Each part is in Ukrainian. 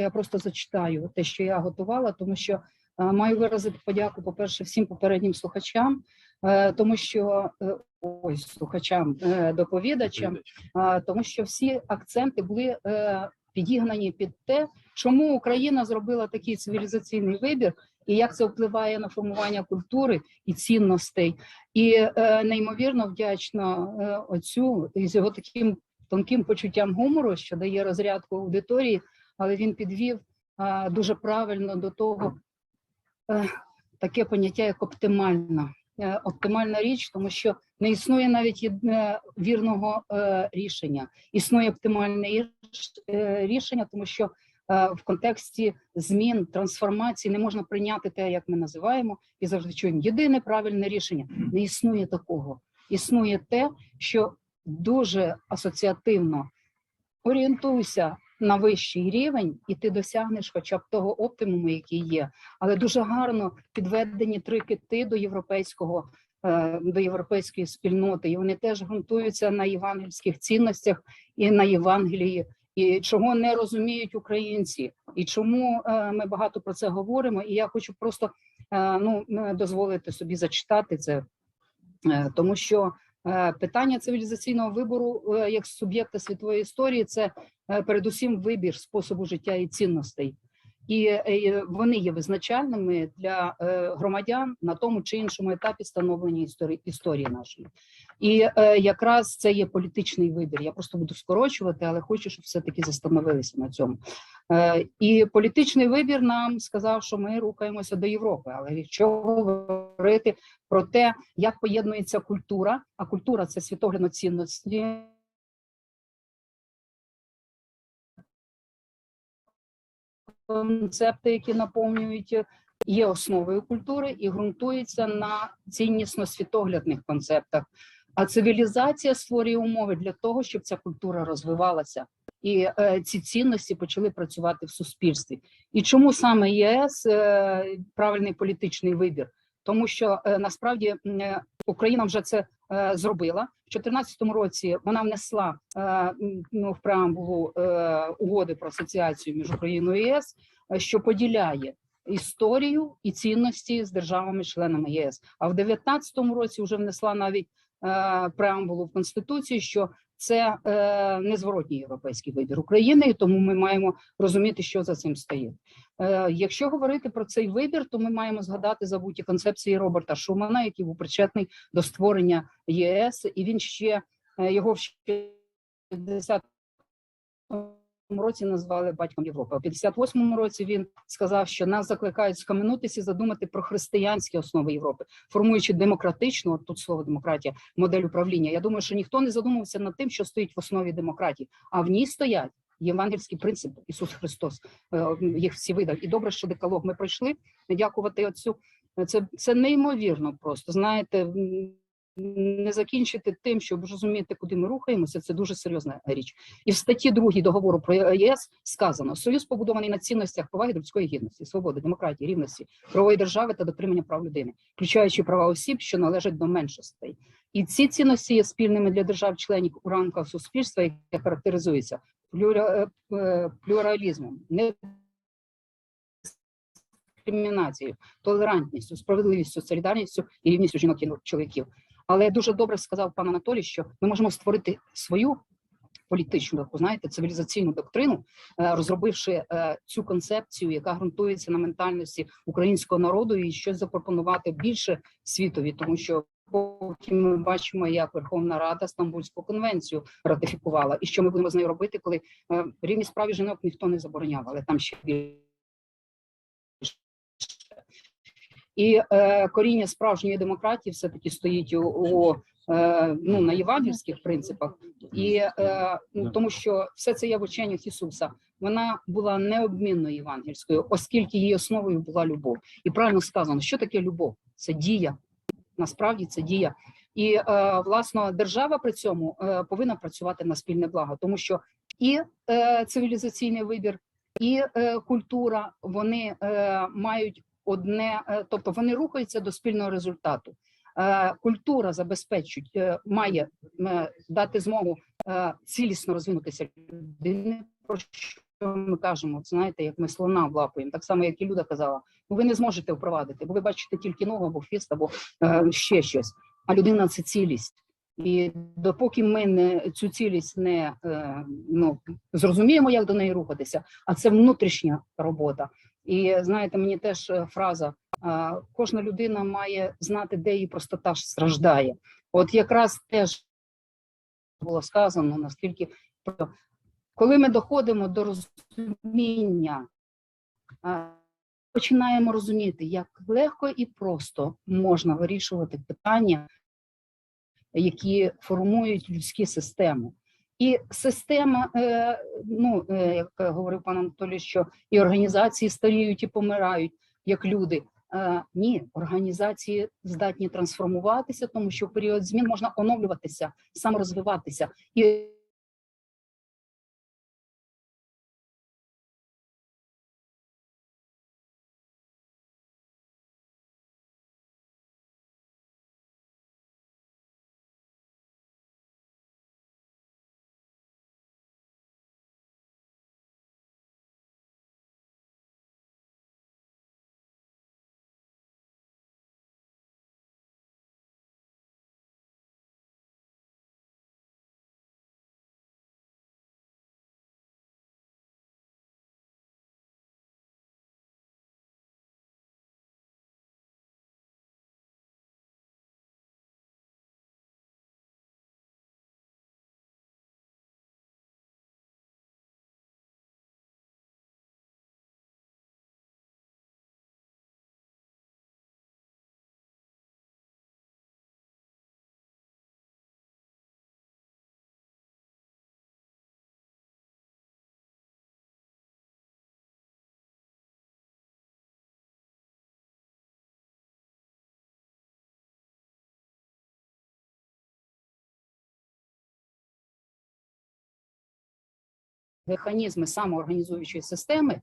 я просто зачитаю те, що я готувала, тому що е, маю виразити подяку, по-перше, всім попереднім слухачам, е, тому що е, ось слухачам, доповідачам, тому що всі акценти були підігнані під те, чому Україна зробила такий цивілізаційний вибір. І як це впливає на формування культури і цінностей, і е, неймовірно вдячна е, отцю з його таким тонким почуттям гумору, що дає розрядку аудиторії, але він підвів а, дуже правильно до того е, таке поняття, як оптимальна. Е, оптимальна річ, тому що не існує навіть єдне вірного е, рішення. Існує оптимальне е, рішення, тому що е, в контексті змін трансформації не можна прийняти те, як ми називаємо, і завжди чуємо єдине правильне рішення. Не існує такого. Існує те, що дуже асоціативно орієнтуйся на вищий рівень, і ти досягнеш хоча б того оптимуму, який є. Але дуже гарно підведені три кити до європейського. е, До європейської спільноти, і вони теж ґрунтуються на євангельських цінностях і на Євангелії, і чого не розуміють українці, і чому е, ми багато про це говоримо. І я хочу просто е, ну дозволити собі зачитати це, е, тому що питання цивілізаційного вибору як суб'єкта світової історії це передусім вибір способу життя і цінностей. І е, вони є визначальними для е, громадян на тому чи іншому етапі становлення історії, історії нашої. І е, якраз це є політичний вибір. Я просто буду скорочувати, але хочу, щоб все-таки застановилися на цьому. І політичний вибір нам сказав, що ми рухаємося до Європи. Але якщо говорити про те, як поєднується культура, а культура це світоглядно цінності. Концепти, які наповнюють, є основою культури і ґрунтуються на ціннісно-світоглядних концептах. А цивілізація створює умови для того, щоб ця культура розвивалася, і е, ці цінності почали працювати в суспільстві. І чому саме єС е, правильний політичний вибір? Тому що е, насправді е, Україна вже це зробила в 2014 році. Вона внесла е, ну, в преамбулу е, угоди про асоціацію між Україною і ЄС, е, що поділяє історію і цінності з державами-членами ЄС. А в 2019 році вже внесла навіть е, преамбулу в конституцію, що це е, незворотній європейський вибір України, і тому ми маємо розуміти, що за цим стоїть. Е, якщо говорити про цей вибір, то ми маємо згадати забуті концепції Роберта Шумана, який був причетний до створення ЄС, і він ще е, його в 60 році назвали батьком Європи. В 58-му році він сказав, що нас закликають скаменутися і задумати про християнські основи Європи, формуючи демократичну, тут слово демократія, модель управління. Я думаю, що ніхто не задумався над тим, що стоїть в основі демократії, а в ній стоять євангельські принципи. Ісус Христос е, їх всі видав. І добре, що декалог ми пройшли. Дякувати отцю. Це, це неймовірно просто. Знаєте, не закінчити тим, щоб розуміти, куди ми рухаємося, це дуже серйозна річ. І в статті 2 договору про ЄС сказано: Союз побудований на цінностях поваги до людської гідності, свободи, демократії, рівності, правової держави та дотримання прав людини, включаючи права осіб, що належать до меншостей. І ці цінності є спільними для держав-членів у рамках суспільства, яке характеризується плюра- е, е, плюралізмом, толерантністю, справедливістю, солідарністю і рівністю жінок і чоловіків. Але дуже добре сказав пан Анатолій, що ми можемо створити свою політичну знаєте, цивілізаційну доктрину, е, розробивши е, цю концепцію, яка ґрунтується на ментальності українського народу, і щось запропонувати більше світові, тому що. Поки ми бачимо, як Верховна Рада Стамбульську конвенцію ратифікувала, і що ми будемо з нею робити, коли е, рівність прав жінок ніхто не забороняв, але там ще більше. І е, коріння справжньої демократії все таки стоїть у, у е, ну на євангельських принципах, і е, ну, тому що все це є в ученнях Ісуса. Вона була необмінною євангельською, оскільки її основою була любов. І правильно сказано, що таке любов? Це дія. Насправді це дія. І е, власно держава при цьому е, повинна працювати на спільне благо, тому що і е, цивілізаційний вибір, і культура вони мають одне, тобто вони рухаються до спільного результату. Культура забезпечить, має дати змогу цілісно розвинутися людини. Про що ми кажемо? От Знаєте, як ми слона влапуємо, так само, як і Люда казала. Ну, ви не зможете впровадити, бо ви бачите тільки ногу або хвіст, або е, ще щось. А людина це цілість. І допоки ми не цю цілість не е, ну, зрозуміємо, як до неї рухатися, а це внутрішня робота. І знаєте, мені теж е, фраза: е, кожна людина має знати, де її простота страждає. От якраз теж було сказано, наскільки коли ми доходимо до розуміння, починаємо розуміти, як легко і просто можна вирішувати питання, які формують людські системи. І система, е, ну е, як говорив пан Анатолій, що і організації старіють і помирають як люди. Е, ні, організації здатні трансформуватися, тому що в період змін можна оновлюватися, саморозвиватися. І механізми самоорганізуючої системи,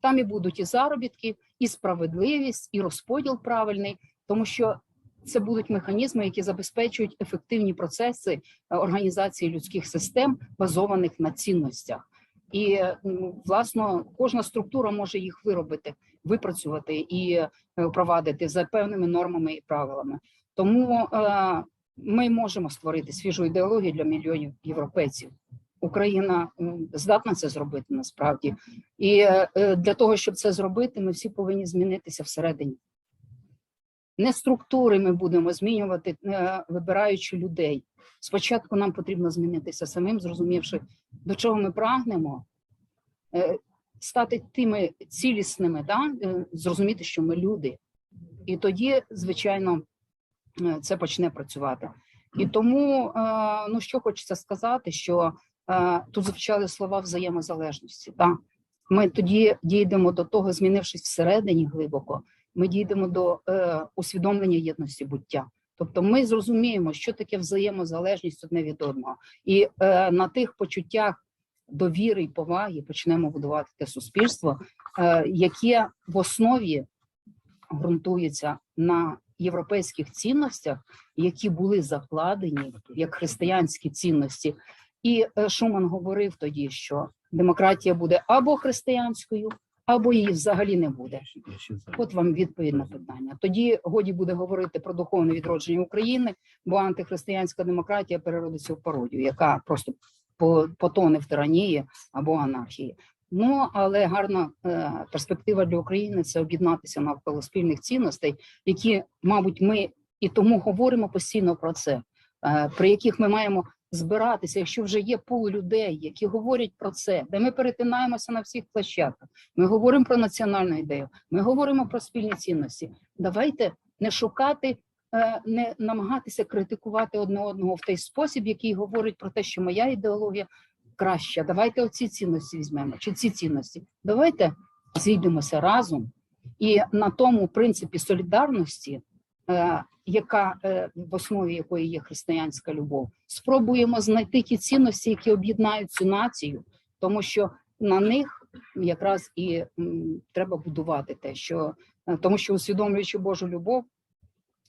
там і будуть і заробітки, і справедливість, і розподіл правильний, тому що це будуть механізми, які забезпечують ефективні процеси е, організації людських систем, базованих на цінностях. І власно кожна структура може їх виробити, випрацювати і е, впровадити за певними нормами і правилами. Тому е, ми можемо створити свіжу ідеологію для мільйонів європейців. Україна здатна це зробити насправді, і е, для того, щоб це зробити, ми всі повинні змінитися всередині. Не структури ми будемо змінювати, е, вибираючи людей. Спочатку нам потрібно змінитися самим, зрозумівши, до чого ми прагнемо, е, стати тими цілісними, да? зрозуміти, що ми люди. І тоді, звичайно, це почне працювати. І тому, ну що хочеться сказати, що тут звучали слова взаємозалежності. Так? Ми тоді дійдемо до того, змінившись всередині глибоко, ми дійдемо до е, усвідомлення єдності буття. Тобто ми зрозуміємо, що таке взаємозалежність одне від одного, і е, на тих почуттях довіри і поваги почнемо будувати те суспільство, е, яке в основі ґрунтується на європейських цінностях, які були закладені як християнські цінності. І е, Шуман говорив тоді, що демократія буде або християнською, або її взагалі не буде. От вам відповідь на питання. Тоді годі буде говорити про духовне відродження України, бо антихристиянська демократія переродиться в пародію, яка просто по- потоне в тиранії або анархії. Ну але гарна е, перспектива для України це об'єднатися навколо спільних цінностей, які, мабуть, ми і тому говоримо постійно про це, е, при яких ми маємо збиратися, якщо вже є пул людей, які говорять про це, де ми перетинаємося на всіх площадках. Ми говоримо про національну ідею, ми говоримо про спільні цінності. Давайте не шукати, е, не намагатися критикувати одне одного в той спосіб, який говорить про те, що моя ідеологія краща. Давайте оці цінності візьмемо, чи ці цінності. Давайте зійдемося разом і на тому принципі солідарності, е, яка е, в основі якої є християнська любов, спробуємо знайти ті цінності, які об'єднають цю націю, тому що на них якраз і треба будувати те, що е, тому, що усвідомлюючи Божу любов,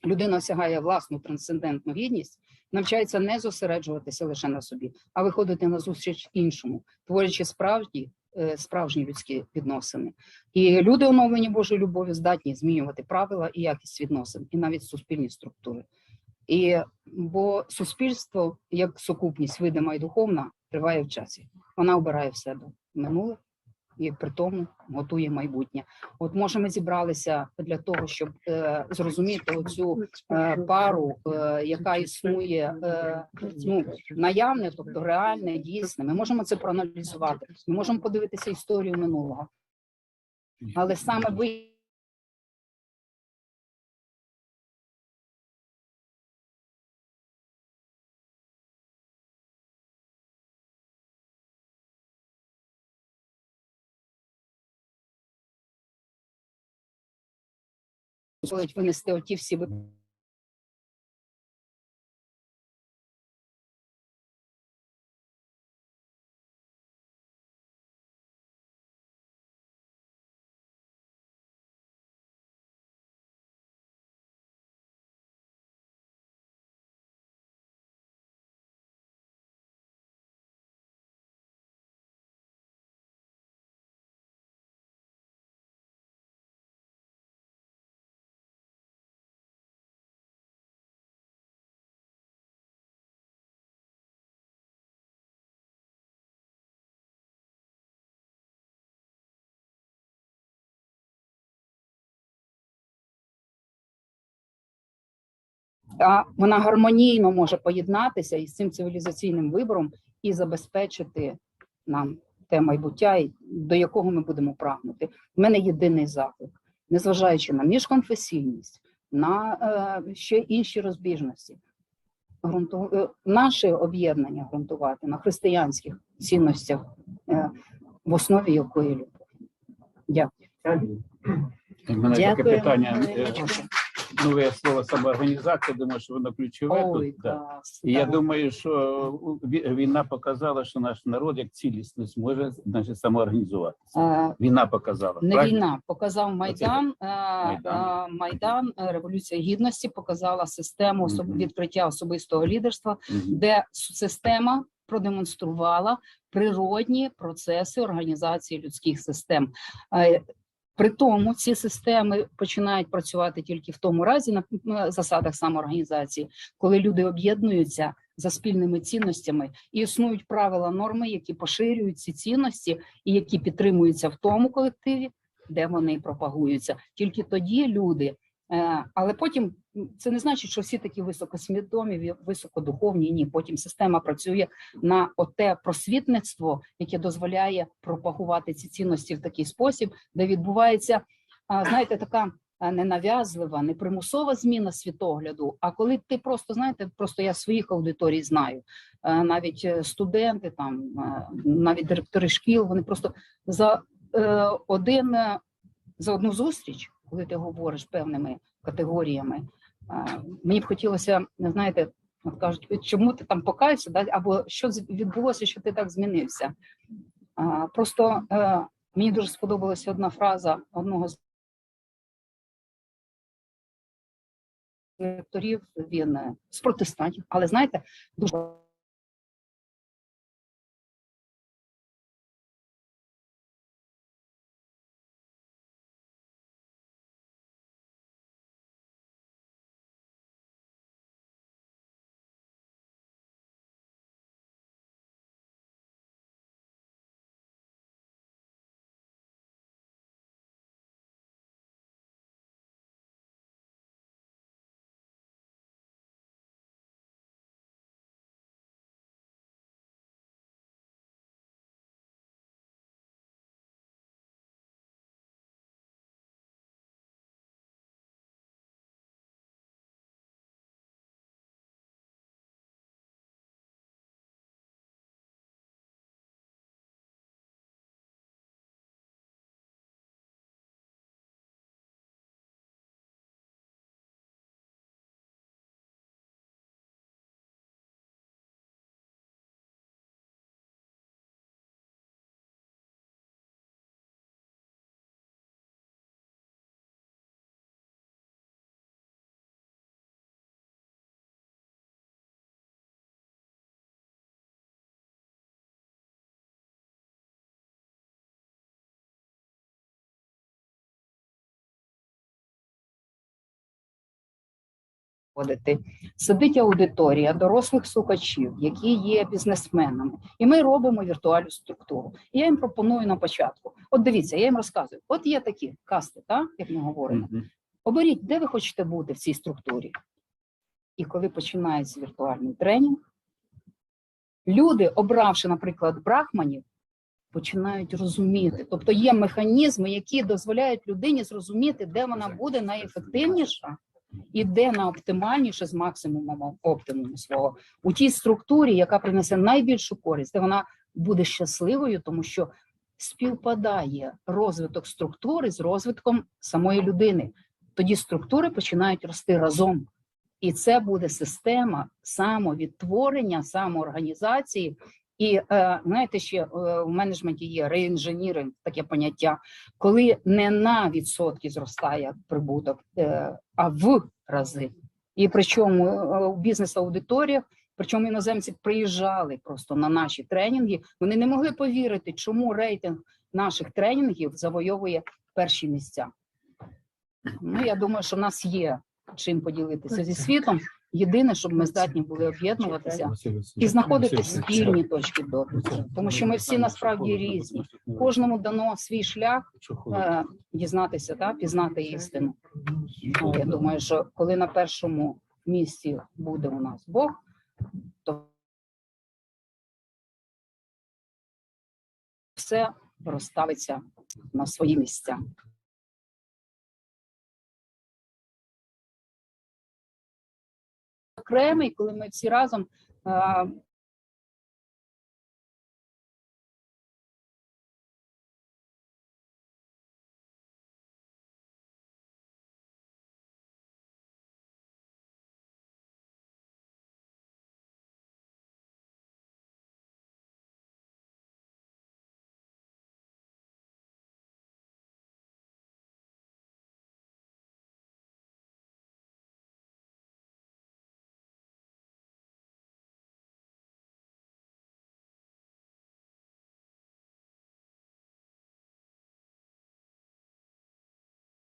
людина осягає власну трансцендентну гідність, навчається не зосереджуватися лише на собі, а виходити на зустріч іншому, творячи справді справжні людські відносини. І люди, оновлені Божою любов'ю, здатні змінювати правила і якість відносин, і навіть суспільні структури. І бо суспільство, як сукупність видима і духовна, триває в часі. Вона обирає в себе минуле і при тому готує майбутнє. От може ми зібралися для того, щоб е, зрозуміти оцю е, пару, е, яка існує е, ну, наявне, тобто реальне, дійсне. Ми можемо це проаналізувати. Ми можемо подивитися історію минулого. Але саме ви дозволить винести оті всі ви- а вона гармонійно може поєднатися із цим цивілізаційним вибором і забезпечити нам те майбуття, до якого ми будемо прагнути. У мене єдиний заклик, незважаючи на міжконфесійність, на е, ще інші розбіжності. Грунту... е, Наше об'єднання ґрунтувати на християнських цінностях, е, в основі якої любов. Дякую. У мене таке Дякую. питання. Нове слово самоорганізація, думаю, що воно ключове Ой, тут. Да. І я думаю, що війна показала, що наш народ як цілісність може значить, самоорганізуватися. Е, Війна показала. Не правильно? війна показав майдан. е, Майдан. е, Майдан, революція гідності показала систему особ- відкриття особистого лідерства, де система продемонструвала природні процеси організації людських систем. При тому ці системи починають працювати тільки в тому разі на засадах самоорганізації, коли люди об'єднуються за спільними цінностями і існують правила норми, які поширюють ці цінності і які підтримуються в тому колективі, де вони пропагуються. Тільки тоді люди. Е, Але потім це не значить, що всі такі високосвідомі, високодуховні. Ні, потім система працює на оте просвітництво, яке дозволяє пропагувати ці цінності в такий спосіб, де відбувається, знаєте, така ненав'язлива, непримусова зміна світогляду. А коли ти просто знаєте, просто я своїх аудиторій знаю, навіть е, студенти, там навіть директори шкіл, вони просто за е, один за одну зустріч, коли ти говориш певними категоріями, е, мені б хотілося, знаєте, от кажуть, чому ти там покаявся, да? або що відбулося, що ти так змінився. Просто е, мені дуже сподобалася одна фраза одного з директорів, він е, з протестантів, але знаєте, дуже Ходити. Сидить аудиторія дорослих слухачів, які є бізнесменами, і ми робимо віртуальну структуру. І я їм пропоную на початку. От дивіться, я їм розказую: от є такі касти, так як ми говоримо. Оберіть, де ви хочете бути в цій структурі. І коли починається віртуальний тренінг, люди, обравши, наприклад, брахманів, починають розуміти. Тобто є механізми, які дозволяють людині зрозуміти, де вона буде найефективніша і де на оптимальніше з максимумом оптимуму свого у тій структурі, яка принесе найбільшу користь, де вона буде щасливою, тому що співпадає розвиток структури з розвитком самої людини. Тоді структури починають рости разом. І це буде система самовідтворення, самоорганізації. І е, знаєте, ще е, в менеджменті є реінженіринг, таке поняття, коли не на відсотки зростає прибуток, е, а в рази. І причому у бізнес-аудиторіях, причому іноземці приїжджали просто на наші тренінги. Вони не могли повірити, чому рейтинг наших тренінгів завойовує перші місця. Ну, я думаю, що в нас є чим поділитися зі світом. Єдине, щоб ми здатні були об'єднуватися і знаходити спільні точки дотику, тому що ми всі насправді різні. Кожному дано свій шлях е, дізнатися та пізнати істину. Ну, я думаю, що коли на першому місці буде у нас Бог, то все розставиться на свої місця. Окремий, коли ми всі разом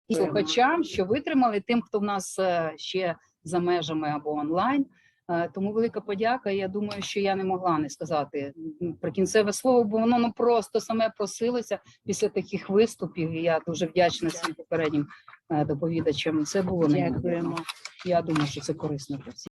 і слухачам, що витримали тим, хто в нас е, ще за межами або онлайн. Е, Тому велика подяка. Я думаю, що я не могла не сказати про кінцеве слово, бо воно ну просто саме просилося після таких виступів. І я дуже вдячна всім попереднім е, доповідачам. Це було неймовірно. Я думаю, що це корисно для всіх.